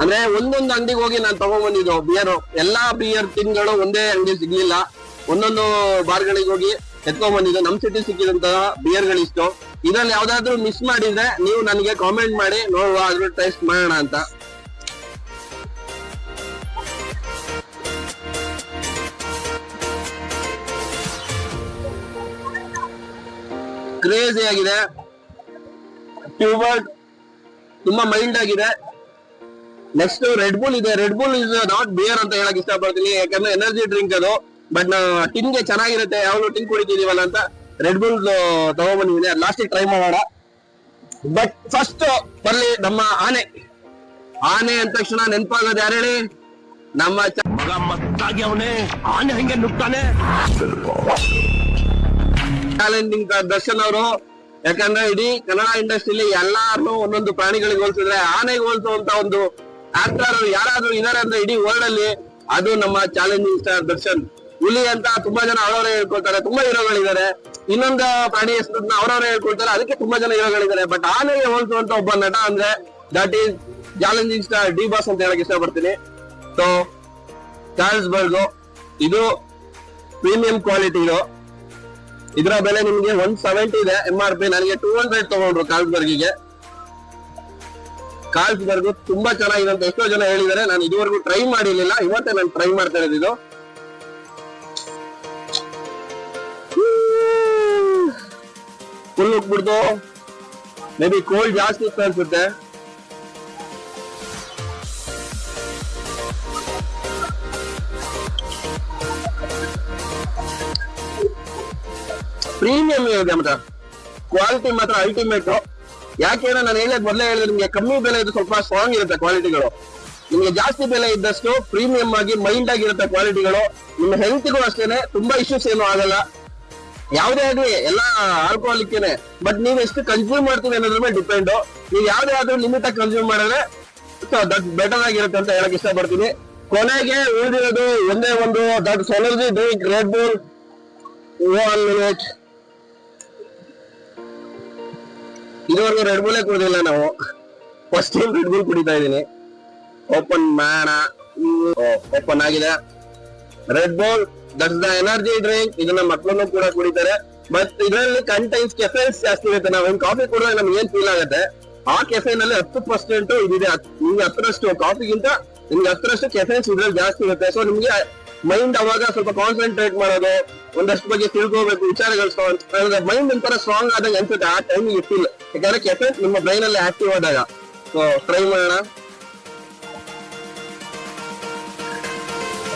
ಅಂದ್ರೆ ಒಂದೊಂದು ಅಂಗಡಿಗೆ ಹೋಗಿ ನಾನು ತಗೊಂಡ್ಬಂದಿದ್ದು ಬಿಯರ್ ಎಲ್ಲಾ ಬಿಯರ್ ತಿಂಗಳು ಒಂದೇ ಅಂಗಡಿ ಸಿಗ್ಲಿಲ್ಲ. ಒಂದೊಂದು ಬಾರ್ಗಳಿಗೆ ಹೋಗಿ ಎತ್ಕೊಂಡ್ಬಂದಿದ್ದು ನಮ್ ಸಿಟಿ ಸಿಕ್ಕಿದಂತಹ ಬಿಯರ್ಗಳಿಷ್ಟು ಇದ್ರಲ್ಲಿ ಯಾವ್ದಾದ್ರು ಮಿಸ್ ಮಾಡಿದ್ರೆ ನೀವು ನನಗೆ ಕಾಮೆಂಟ್ ಮಾಡಿ ನೋಡುವ ಅದ್ರ ಟೇಸ್ಟ್ ಮಾಡೋಣ ಅಂತ. ಕ್ರೇಜಿ ಆಗಿದೆ. ಟ್ಯೂಬರ್ಡ್ ತುಂಬಾ ಮೈಲ್ಡ್ ಆಗಿದೆ. ನೆಕ್ಸ್ಟ್ ರೆಡ್ ಬುಲ್ ಇದೆ. Red Bull is not beer ಅಂತ ಹೇಳಕ್ ಇಷ್ಟಪಡ್ತೀನಿ. ಯಾಕಂದ್ರೆ ಎನರ್ಜಿ ಡ್ರಿಂಕ್ ಅದು. ಬಟ್ ಟಿನ್ಗೆ ಚೆನ್ನಾಗಿರುತ್ತೆ. ಯಾವಾಗಲೂ ಟಿನ್ ಕುಡಿತಿದೀವಲ್ಲ ಅಂತ ರೆಡ್ ಬುಲ್ ತಗೊಂಡ್ಬಂದಿದ್ದೀನಿ ಲಾಸ್ಟಿಗೆ ಟ್ರೈ ಮಾಡೋಣ. ಬಟ್ ಫಸ್ಟ್ ಬರ್ಲಿ ನಮ್ಮ ಆನೆ. ಆನೆ ಅಂದ ತಕ್ಷಣ ನೆನಪಾಗೋದು ಯಾರು ಹೇಳಿ? ನಮ್ಮ ಮಗ ಮತ್ತಾಗಿ ಅವನೇ. ಆನೆ ಹಂಗೆ ನುಗ್ತಾನೆ. ಚಾಲೆಂಜಿಂಗ್ ದರ್ಶನ್ ಅವರು, ಯಾಕಂದ್ರೆ ಇಡೀ ಕನ್ನಡ ಇಂಡಸ್ಟ್ರಿಲಿ ಎಲ್ಲಾರು ಒಂದೊಂದು ಪ್ರಾಣಿಗಳಿಗೆ ಹೋಲಿಸಿದ್ರೆ ಆನೆಗೆ ಹೋಲಿಸುವಂತ ಒಂದು ಆಕ್ಟರ್ ಯಾರಾದ್ರೂ ಇದಾರೆ ಅಂದ್ರೆ ಇಡೀ ವರ್ಲ್ಡ್ ಅಲ್ಲಿ ಅದು ನಮ್ಮ ಚಾಲೆಂಜಿಂಗ್ ಸ್ಟಾರ್ ದರ್ಶನ್. ಹುಲಿ ಅಂತ ತುಂಬಾ ಜನ ಅವರವರೇ ಹೇಳ್ಕೊಳ್ತಾರೆ, ತುಂಬಾ ಹೀರೋಗಳಿದ್ದಾರೆ ಇನ್ನೊಂದು ಪ್ರಾಣಿ ಹೆಸರನ್ನ ಅವರವರೇ ಹೇಳ್ಕೊಳ್ತಾರೆ, ಅದಕ್ಕೆ ತುಂಬಾ ಜನ ಹೀರೋಗಳಿದ್ದಾರೆ ಬಟ್ ಆನೆಗೆ ಹೋಲಿಸುವಂತ ಒಬ್ಬ ನಟ ಅಂದ್ರೆ that is challenging star D boss ಅಂತ ಹೇಳಕ್ ಇಷ್ಟಪಡ್ತೀನಿ. ಸೊ ಚಾರ್ಲ್ಸ್ ಬರ್ಗು ಇದು ಪ್ರೀಮಿಯಂ ಕ್ವಾಲಿಟಿ ಇದರ ಬೆಲೆ ನಿಮಗೆ ಒನ್ ಸೆವೆಂಟಿ ಇದೆ ಎಂ ಆರ್ ಪಿ ನನಗೆ ಟೂ ಹಂಡ್ರೆಡ್ ತಗೊಂಡ್ರು ಕಾಲ್ಸ್ಬರ್ಗಿಗೆ ಕಾಲ್ಸ್ಬರ್ಗ್ ತುಂಬಾ ಚೆನ್ನಾಗಿದೆ ಅಂತ ಎಷ್ಟೋ ಜನ ಹೇಳಿದ್ದಾರೆ. ನಾನು ಇದುವರೆಗೂ ಟ್ರೈ ಮಾಡಿರ್ಲಿಲ್ಲ. ಇವತ್ತೇ ನಾನು ಟ್ರೈ ಮಾಡ್ತಾ ಇರೋದಿದ್ದು ಫುಲ್ ಉಕ್ಬಿಡ್ತು ಮೇ ಬಿ ಕೋಲ್ಡ್ ಜಾಸ್ತಿ ಇತ್ತು ಅನ್ಸುತ್ತೆ. ಪ್ರೀಮಿಯಂ ಇದೆ ಮಾತ್ರ. ಕ್ವಾಲಿಟಿ ಮಾತ್ರ ಅಲ್ಟಿಮೇಟ್ ಯಾಕೆಂದ್ರೆ ನಾನು ಹೇಳಕ್ ಮೊದಲೇ ಹೇಳಿದ್ರೆ ನಿಮ್ಗೆ ಕಮ್ಮಿ ಬೆಲೆ ಇದು ಸ್ವಲ್ಪ ಸ್ಟ್ರಾಂಗ್ ಇರುತ್ತೆ ಕ್ವಾಲಿಟಿಗಳು ನಿಮ್ಗೆ ಜಾಸ್ತಿ ಬೆಲೆ ಇದ್ದಷ್ಟು ಪ್ರೀಮಿಯಂ ಆಗಿ ಮೈಂಡ್ ಆಗಿರುತ್ತೆ ಕ್ವಾಲಿಟಿಗಳು ನಿಮ್ಮ ಹೆಲ್ತ್ಗೂ ಅಷ್ಟೇನೆ, ತುಂಬಾ ಇಶ್ಯೂಸ್ ಏನು ಆಗಲ್ಲ. ಯಾವುದೇ ಆಗ್ಲಿ, ಎಲ್ಲ ಆಲ್ಕೋಹಾಲಿಕ್ಕೇನೆ ಬಟ್ ನೀವು ಎಷ್ಟು ಕನ್ಸ್ಯೂಮ್ ಮಾಡ್ತೀವಿ ಅನ್ನೋದ್ರ ಮೇಲೆ ಡಿಪೆಂಡ್ ನೀವು ಯಾವ್ದೇ ಆದ್ರೂ ಲಿಮಿಟ್ ಆಗಿ ಕನ್ಸ್ಯೂಮ್ ಮಾಡಿದ್ರೆ ದಟ್ ಬೆಟರ್ ಆಗಿರುತ್ತೆ ಅಂತ ಹೇಳಕ್ ಇಷ್ಟಪಡ್ತೀನಿ. ಕೊನೆಗೆ ಉಳಿದಿರೋದು ಒಂದೇ ಒಂದು that ಸೊಲರ್ಜಿ drink Red Bull one minute ಇದುವರೆಗೂ ರೆಡ್ ಬುಲ್ಲೇ ಕುಡಿದಿಲ್ಲ ನಾವು. ಫಸ್ಟ್ ಟೈಮ್ ರೆಡ್ ಬುಲ್ ಕುಡಿತಾ ಇದ್ದೀನಿ. ಓಪನ್ ಮಾಡ. ಓಪನ್ ಆಗಿದೆ. Red Bull that's the energy drink ಇದನ್ನ ಮಕ್ಕಳನ್ನು ಕೂಡ ಕುಡಿತಾರೆ. ಬಟ್ ಇದರಲ್ಲಿ ಕಂಟೈನ್ಸ್ ಕೆಫೆನ್ಸ್ ಜಾಸ್ತಿ ಇರುತ್ತೆ. ನಾವೇನ್ ಕಾಫಿ ಕುಡಿದ್ರೆ ನಮ್ಗೆ ಏನ್ ಫೀಲ್ ಆಗುತ್ತೆ? ಆ ಕೆಫೆನ್ ಅಲ್ಲಿ ಹತ್ತು ಪರ್ಸೆಂಟ್ ಇದಿದೆ ನಿಮ್ಗೆ ಹತ್ತರಷ್ಟು ಕಾಫಿಗಿಂತ ನಿಮ್ಗೆ ಹತ್ತರಷ್ಟು ಕೆಫೆನ್ಸ್ ಇದ್ರಲ್ಲಿ ಜಾಸ್ತಿ ಇರುತ್ತೆ. ಸೊ ನಿಮ್ಗೆ ಮೈಂಡ್ ಅವಾಗ ಸ್ವಲ್ಪ ಕಾನ್ಸಂಟ್ರೇಟ್ ಮಾಡೋದು, ಒಂದಷ್ಟು ಬಗ್ಗೆ ತಿಳ್ಕೋಬೇಕು ವಿಚಾರಗಳು ಮೈಂಡ್ ಒಂಥರ ಸ್ಟ್ರಾಂಗ್ ಆದಂಗೆ ಅನ್ಸುತ್ತೆ. ಆ ಟೈಮ್ ಫೀಲ್ ಯಾಕಂದ್ರೆ ಕೆಫೆ ನಿಮ್ಮ ಬ್ರೈನ್ ಅಲ್ಲಿ ಆಕ್ಟಿವ್ ಆದಾಗ. ಸೊ ಟ್ರೈ ಮಾಡೋಣ.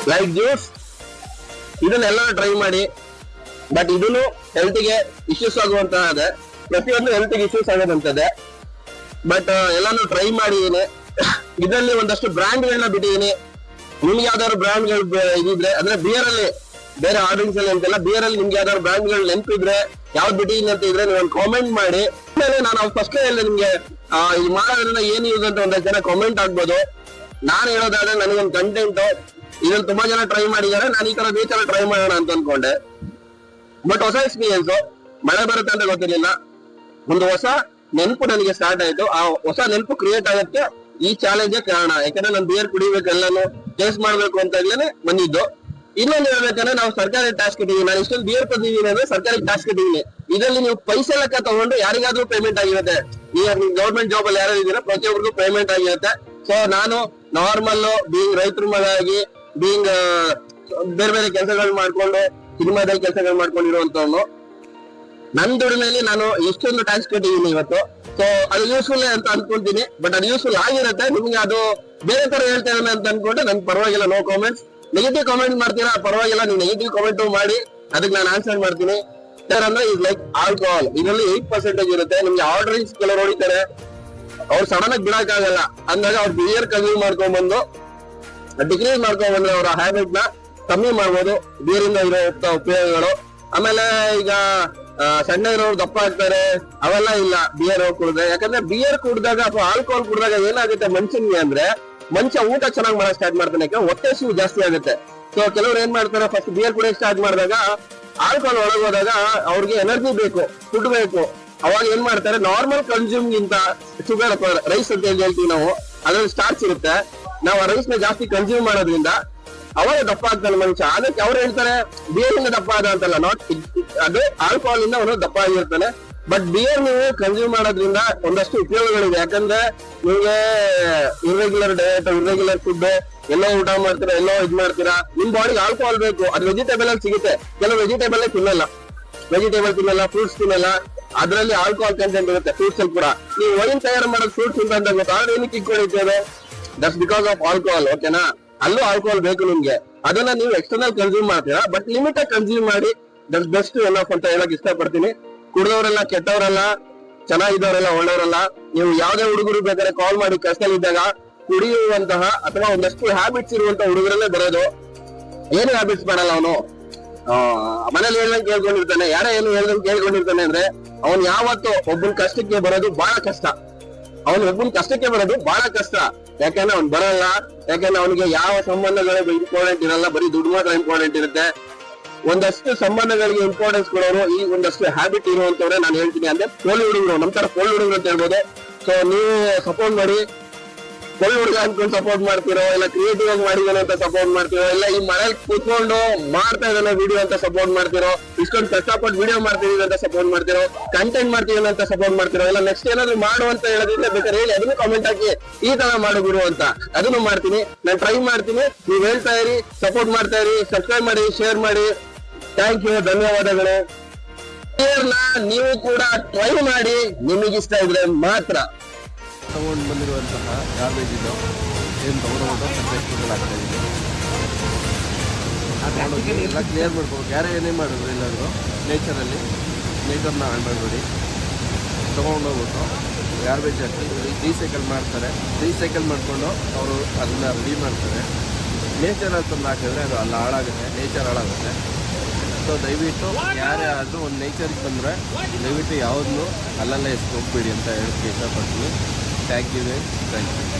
ಲೈಕ್ ಜ್ಯೂಸ್ ಇದನ್ನೆಲ್ಲ ಟ್ರೈ ಮಾಡಿ. ಬಟ್ ಇದನ್ನು ಹೆಲ್ತ್ಗೆ ಇಶ್ಯೂಸ್ ಆಗುವಂತಹ ಇದೆ ಪ್ರತಿಯೊಂದು ಹೆಲ್ತ್ಗೆ ಇಶ್ಯೂಸ್ ಆಗದಂತದೆ ಬಟ್ ಎಲ್ಲಾನು ಟ್ರೈ ಮಾಡಿದೀನಿ. ಇದರಲ್ಲಿ ಒಂದಷ್ಟು ಬ್ರ್ಯಾಂಡ್ ಗಳನ್ನ ಬಿಟ್ಟಿದೀನಿ. ನಿಮ್ಗೆ ಯಾವ್ದಾದ್ರು ಬ್ರ್ಯಾಂಡ್ಗಳು ಬ- ಇದಿದ್ರೆ, ಅಂದ್ರೆ ಬಿಯರ್ ಅಲ್ಲಿ ಬೇರೆ ಆರ್ಡರಿಂಗ್ಸ್ ಅಲ್ಲಿ ಅಂತೆಲ್ಲ ಬಿಯರ್ ಅಲ್ಲಿ ನಿಮ್ಗೆ ಯಾವ್ದಾದ್ರು ಬ್ರ್ಯಾಂಡ್ಗಳು ನೆನಪಿದ್ರೆ, ಯಾವ್ದು ಬಿಟ್ಟಿಲ್ಲ ಅಂತ ಇದ್ರೆ ನೀವು ಕಾಮೆಂಟ್ ಮಾಡಿ. ಆಮೇಲೆ ನಾನು ಫಸ್ಟ್ ಎಲ್ಲ ನಿಮ್ಗೆ ಇದು ಮಾಡೋದ್ರಿಂದ ಏನ್ ಯೂಸ್ ಅಂತ ಒಂದಷ್ಟು ಜನ ಕಾಮೆಂಟ್ ಆಗ್ಬೋದು ನಾನು ಹೇಳೋದಾದ್ರೆ ನನಗೊಂದು ಕಂಟೆಂಟ್ ಇದನ್ನ ತುಂಬಾ ಜನ ಟ್ರೈ ಮಾಡಿದ್ದಾರೆ, ನಾನು ಈ ತರ ಈ ತರ ಟ್ರೈ ಮಾಡೋಣ ಅಂತ ಅನ್ಕೊಂಡೆ. ಬಟ್ ಹೊಸ ಎಕ್ಸ್ಪೀರಿಯನ್ಸ್ ಮಳೆ ಬರುತ್ತೆ ಅಂತ ಗೊತ್ತಿರಲಿಲ್ಲ. ಒಂದು ಹೊಸ ನೆನಪು ನನಗೆ ಸ್ಟಾರ್ಟ್ ಆಯ್ತು. ಆ ಹೊಸ ನೆನಪು ಕ್ರಿಯೇಟ್ ಆಗುತ್ತೆ ಈ ಚಾಲೆಂಜ್ ಕಾರಣ. ಯಾಕಂದ್ರೆ ನಾನು ಬಿಯರ್ ಕುಡಿಬೇಕು ಎಲ್ಲಾನು ಟೇಸ್ಟ್ ಮಾಡ್ಬೇಕು ಅಂತ ಬಂದಿದ್ದು. ಇನ್ನೊಂದು ಹೇಳ್ಬೇಕಂದ್ರೆ ನಾವು ಸರ್ಕಾರಿ ಟಾಸ್ಕ್ ಇಟ್ಟಿದೀವಿ. ನಾನು ಇಷ್ಟೊಂದು ಬಿಯರ್ ತಂದಿದ್ದೀನಿ ಅಂದ್ರೆ ಸರ್ಕಾರಿ ಟಾಸ್ಕ್ ಇಟ್ಟಿದ್ದೀನಿ ಇದರಲ್ಲಿ ನೀವು ಪೈಸೆ ಲೆಕ್ಕ ತಗೊಂಡು ಯಾರಿಗಾದ್ರೂ ಪೇಮೆಂಟ್ ಆಗಿರುತ್ತೆ. ನೀವು ಗೌರ್ಮೆಂಟ್ ಜಾಬ್ ಅಲ್ಲಿ ಯಾರು ಇದ್ದೀರಾ, ಪ್ರತಿಯೊಬ್ಬರಿಗೂ ಪೇಮೆಂಟ್ ಆಗಿರುತ್ತೆ. ಸೊ ನಾನು ನಾರ್ಮಲ್ ಬೀಂಗ್ ರೈತರ ಮಗಾಗಿ ಬೀಂಗ್ ಬೇರೆ ಬೇರೆ ಕೆಲಸಗಳು ಮಾಡ್ಕೊಂಡು, ಸಿನಿಮಾದಲ್ಲಿ ಕೆಲಸಗಳು ಮಾಡ್ಕೊಂಡಿರುವಂತವನು ನನ್ನ ದುಡಿಮೆಯಲ್ಲಿ ನಾನು ಎಷ್ಟೊಂದು ಟ್ಯಾಕ್ಸ್ ಕಟ್ಟಿದ್ದೀನಿ ಇವತ್ತು. ಸೊ ಅದು ಯೂಸ್ಫುಲ್ ಅಂತ ಅನ್ಕೊಂತೀನಿ. ಬಟ್ ಅದು ಯೂಸ್ಫುಲ್ ಆಗಿರುತ್ತೆ. ನಿಮ್ಗೆ ಅದು ಬೇರೆ ತರ ಹೇಳ್ತಾ ಇದ್ದಾನೆ ಅಂತ ಅನ್ಕೊಂಡ್ರೆ ನನ್ ಪರವಾಗಿಲ್ಲ. ನೋ ಕಾಮೆಂಟ್ಸ್ ನೆಗೆಟಿವ್ ಕಾಮೆಂಟ್ ಮಾಡ್ತೀರಾ? ಪರವಾಗಿಲ್ಲ. ನೀವು ನೆಗೆಟಿವ್ ಕಾಮೆಂಟ್ ಮಾಡಿ. ಅದಕ್ಕೆ ನಾನು ಆನ್ಸರ್ ಮಾಡ್ತೀನಿ. ಸರ್ ಅಂದ್ರೆ ಇಸ್ ಲೈಕ್ ಆಲ್ಕೋಹಾಲ್ ಇದರಲ್ಲಿ ಏಟ್ ಪರ್ಸೆಂಟೇಜ್ ಇರುತ್ತೆ. ನಿಮ್ಗೆ ಆರ್ಡರಿಂಗ್ಸ್ ಕೆಲವರು ಹೊಡಿತಾರೆ. ಅವ್ರು ಸಡನ್ ಆಗಿ ಬಿಡಕ್ ಆಗಲ್ಲ ಅಂದಾಗ ಅವ್ರು ಬಿಯರ್ ಕನ್ಸ್ಯೂಮ್ ಮಾಡ್ಕೊಂಡ್ ಬಂದು ಡಿಗ್ರೀಸ್ ಮಾಡ್ಕೊಂಡ್ ಬಂದ್ರೆ ಅವರ ಹ್ಯಾಬಿಟ್ನ ಕಮ್ಮಿ ಮಾಡ್ಬೋದು. ಬಿಯರಿಂದ ಇರೋ ಉಪಯೋಗಗಳು. ಆಮೇಲೆ ಈಗ ಸಣ್ಣ ಇರೋರು ದಪ್ಪ ಆಗ್ತಾರೆ, ಅವೆಲ್ಲ ಇಲ್ಲ ಬಿಯರ್ ಕುಡಿದ್ರೆ. ಯಾಕಂದ್ರೆ ಬಿಯರ್ ಕುಡಿದಾಗ ಅಥವಾ ಆಲ್ಕೋಹಾಲ್ ಕುಡಿದಾಗ ಏನಾಗುತ್ತೆ ಮನುಷ್ಯನ್ಗೆ ಅಂದ್ರೆ, ಮನುಷ್ಯ ಊಟ ಚೆನ್ನಾಗಿ ಮಾಡಕ್ ಸ್ಟಾರ್ಟ್ ಮಾಡ್ತಾನೆ. ಹೊಟ್ಟೆ ಸು ಜಾಸ್ತಿ ಆಗುತ್ತೆ. ಸೊ ಕೆಲವ್ರು ಏನ್ ಮಾಡ್ತಾರೆ ಫಸ್ಟ್ ಬಿಯರ್ ಕುಡಿಯಕ್ ಸ್ಟಾರ್ಟ್ ಮಾಡಿದಾಗ ಆಲ್ಕೋಹಾಲ್ ಒಳಗೆ ಹೋದಾಗ ಅವ್ರಿಗೆ ಎನರ್ಜಿ ಬೇಕು ಫುಡ್ ಬೇಕು. ಅವಾಗ ಏನ್ ಮಾಡ್ತಾರೆ ನಾರ್ಮಲ್ ಕನ್ಸ್ಯೂಮ್ ಗಿಂತ ಶುಗರ್ ರೈಸ್ ಅಂತ ಹೇಳಿ ಹೇಳ್ತೀವಿ ನಾವು, ಅದ್ರಲ್ಲಿ ಸ್ಟಾರ್ಚ್ ಇರುತ್ತೆ. ನಾವು ಆ ರೈಸ್ನ ಜಾಸ್ತಿ ಕನ್ಸ್ಯೂಮ್ ಮಾಡೋದ್ರಿಂದ ಅವಾಗ ದಪ್ಪ ಆಗ್ತಾನೆ ಮನುಷ್ಯ. ಅದಕ್ಕೆ ಅವ್ರು ಹೇಳ್ತಾರೆ ಬಿಯರ್ ಇಂದ ದಪ್ಪ ಆದ ಅಂತಲ್ಲ ನಾಟ್ ಅದು ಆಲ್ಕೋಹಾಲ್ ಇಂದ ಅವನು ದಪ್ಪ ಆಗಿರ್ತಾನೆ. ಬಟ್ ಬಿಯರ್ ನೀವು ಕನ್ಸ್ಯೂಮ್ ಮಾಡೋದ್ರಿಂದ ಒಂದಷ್ಟು ಉಪಯೋಗಗಳಿದೆ ಯಾಕಂದ್ರೆ ನಿಮ್ಗೆ ಇರ್ರೆಗ್ಯುಲರ್ ಡಯಟ್ ಇರ್ರೆಗ್ಯುಲರ್ ಫುಡ್ ಎಲ್ಲೋ ಊಟ ಮಾಡ್ತೀರಾ, ಎಲ್ಲೋ ಇದ್ ಮಾಡ್ತೀರಾ, ನಿಮ್ ಬಾಡಿಗೆ ಆಲ್ಕೋಹಾಲ್ ಬೇಕು. ಅದು ವೆಜಿಟೇಬಲ್ ಅಲ್ಲಿ ಸಿಗುತ್ತೆ. ಕೆಲವು ವೆಜಿಟೇಬಲ್ ತಿನ್ನಲ್ಲ. ವೆಜಿಟೇಬಲ್ ತಿನ್ನಲ್ಲ ಫ್ರೂಟ್ಸ್ ತಿನ್ನಲ್ಲ. ಅದರಲ್ಲಿ ಆಲ್ಕೋಹಾಲ್ ಕಂಟೆಂಟ್ ಇರುತ್ತೆ ಫ್ರೂಟ್ಸ್ ಅಲ್ಲಿ ಕೂಡ. ನೀವು ವೈನ್ ತಯಾರು ಮಾಡೋದು ಫ್ರೂಟ್ಸ್ ಅಂತ ಗೊತ್ತಾ? ಏನಕ್ಕೆ ಇಟ್ಕೊಂಡಿದ್ದೇವೆ ದಟ್ಸ್ ಬಿಕಾಸ್ ಆಫ್ ಆಲ್ಕೋಹಾಲ್ ಓಕೆನಾ ಅಲ್ಲೂ ಆಲ್ಕೋಹಾಲ್ ಬೇಕು ನಿಮ್ಗೆ. ಅದನ್ನ ನೀವು ಎಕ್ಸ್ಟರ್ನಲ್ ಕನ್ಸ್ಯೂಮ್ ಮಾಡ್ತೀರಾ ಬಟ್ ಲಿಮಿಟ್ ಆಗಿ ಕನ್ಸ್ಯೂಮ್ ಮಾಡಿ ದಟ್ ಬೆಸ್ಟ್ ಎಲ್ಲ ಅಂತ ಹೇಳಕ್ ಇಷ್ಟಪಡ್ತೀನಿ. ಕುಡಿದವರೆಲ್ಲ, ಕೆಟ್ಟವರೆಲ್ಲ, ಚೆನ್ನಾಗಿದ್ದವರೆಲ್ಲ, ಒಳ್ಳೆಯವರಲ್ಲ, ನೀವು ಯಾವ್ದೇ ಹುಡುಗರು ಬೇಕಾದ್ರೆ ಕಾಲ್ ಮಾಡಿ ಕಷ್ಟದಲ್ಲಿದ್ದಾಗ ಕುಡಿಯುವಂತಹ ಅಥವಾ ಒಂದಷ್ಟು ಹ್ಯಾಬಿಟ್ಸ್ ಇರುವಂತ ಹುಡುಗರಲ್ಲೇ ಬರೋದು. ಏನು ಹ್ಯಾಬಿಟ್ಸ್ ಮಾಡಲ್ಲ ಅವನು? ಮನೇಲಿ ಹೇಳ್ದಂಗೆ ಕೇಳ್ಕೊಂಡಿರ್ತಾನೆ, ಯಾರೇ ಏನು ಹೇಳ್ದಂಗೆ ಕೇಳ್ಕೊಂಡಿರ್ತಾನೆ ಅಂದ್ರೆ, ಅವ್ನು ಯಾವತ್ತು ಒಬ್ಬನ ಕಷ್ಟಕ್ಕೆ ಬರೋದು ಬಹಳ ಕಷ್ಟ. ಅವನು ಒಬ್ಬನ ಕಷ್ಟಕ್ಕೆ ಬರೋದು ಬಹಳ ಕಷ್ಟ. ಯಾಕಂದ್ರೆ ಅವ್ನು ಬರಲ್ಲ. ಯಾಕಂದ್ರೆ ಅವನಿಗೆ ಯಾವ ಸಂಬಂಧಗಳು ಇಂಪಾರ್ಟೆಂಟ್ ಇರಲ್ಲ, ಬರೀ ದುಡ್ಡು ಮಾತ್ರ ಇಂಪಾರ್ಟೆಂಟ್ ಇರುತ್ತೆ. ಒಂದಷ್ಟು ಸಂಬಂಧಗಳಿಗೆ ಇಂಪಾರ್ಟೆನ್ಸ್ ಕೊಡೋರು, ಈ ಒಂದಷ್ಟು ಹ್ಯಾಬಿಟ್ ಇರುವಂತವ್ರೆ ನಾನು ಹೇಳ್ತೀನಿ. ಅಂದ್ರೆ ಪೋಲಿ ಹುಡುಗರು, ನಮ್ ತರ ಪೋಲಿ ಹುಡುಗರು ಅಂತ ಹೇಳ್ಬೋದು. ಸೊ ನೀವು ಸಪೋರ್ಟ್ ಮಾಡಿ ಒಳ್ಳೆ ಹುಡುಗ ಅನ್ಕೊಂಡು ಸಪೋರ್ಟ್ ಮಾಡ್ತಿರೋ, ಇಲ್ಲ ಕ್ರಿಯೇಟಿವ್ ಆಗಿ ಮಾಡಿದಾನೆ ಅಂತ ಸಪೋರ್ಟ್ ಮಾಡ್ತಿರೋ, ಇಲ್ಲ ಈ ಮನೇಲಿ ಕೂತ್ಕೊಂಡು ಮಾಡ್ತಾ ಇದ್ದಾನೆ ವಿಡಿಯೋ ಅಂತ ಸಪೋರ್ಟ್ ಮಾಡ್ತಿರೋ, ಇಷ್ಟೊಂದು ಕಷ್ಟಪಟ್ಟು ವಿಡಿಯೋ ಮಾಡ್ತಿದೀವಿ ಅಂತ ಸಪೋರ್ಟ್ ಮಾಡ್ತಿರೋ ಕಂಟೆಂಟ್ ಮಾಡ್ತೀವಿ ಅಂತ ಸಪೋರ್ಟ್ ಮಾಡ್ತಿರೋ, ಇಲ್ಲ ನೆಕ್ಸ್ಟ್ ಏನಾದ್ರು ಮಾಡು ಅಂತ ಹೇಳೋದಿದ್ರೆ ಬೇಕಾದ್ರೆ ಹೇಳಿ, ಅದನ್ನು ಕಾಮೆಂಟ್ ಹಾಕಿ, ಈ ತರ ಮಾಡು ಬಿಡು ಅಂತ. ಅದನ್ನು ಮಾಡ್ತೀನಿ, ನಾನು ಟ್ರೈ ಮಾಡ್ತೀನಿ, ನೀವ್ ಹೇಳ್ತಾ ಇರಿ ಸಪೋರ್ಟ್ ಮಾಡ್ತಾ ಇರಿ ಸಬ್ಸ್ಕ್ರೈಬ್ ಮಾಡಿ ಶೇರ್ ಮಾಡಿ. ಥ್ಯಾಂಕ್ ಯು ಧನ್ಯವಾದಗಳು. ನೀವು ಕೂಡ ಟ್ರೈ ಮಾಡಿ, ನಿಮಗಿಷ್ಟ ಇದ್ರೆ ಮಾತ್ರ. ತಗೊಂಡು ಬಂದಿರುವಂತಹ ಗಾರ್ಬೇಜ್ ಇದು. ಏನು ತಗೊಂಡು ಆಗ್ತಾ ಇದೆ. ಎಲ್ಲ ಕ್ಲಿಯರ್ ಮಾಡ್ಬೇಕು ಯಾರೇ ಏನೇ ಮಾಡಿದ್ರು ಎಲ್ಲಾದರೂ ನೇಚರಲ್ಲಿ ನೇಚರ್ನ ಹಾಳು ಮಾಡಬೇಡಿ ತೊಗೊಂಡೋಗ್ಬಿಟ್ಟು ಗಾರ್ಬೇಜ್ ಹಾಕಿ ರೀಸೈಕಲ್ ಮಾಡ್ತಾರೆ. ರೀಸೈಕಲ್ ಮಾಡಿಕೊಂಡು ಅವರು ಅದನ್ನು ರೆಡಿ ಮಾಡ್ತಾರೆ. ನೇಚರಲ್ಲಿ ತಂದು ಹಾಕಿದ್ರೆ ಅದು ಅಲ್ಲಿ ಹಾಳಾಗುತ್ತೆ. ನೇಚರ್ ಹಾಳಾಗುತ್ತೆ. ಸೊ ದಯವಿಟ್ಟು ಯಾರೇ ಆದರೂ ಒಂದು ನೇಚರಿಗೆ ಬಂದರೆ ದಯವಿಟ್ಟು ಯಾವುದನ್ನು ಅಲ್ಲಲ್ಲೇ ಎಸ್ಕೋಗ್ಬೇಡಿ ಅಂತ ಹೇಳಕ್ಕೆ ಇಷ್ಟಪಡ್ತೀನಿ. Thank you thank you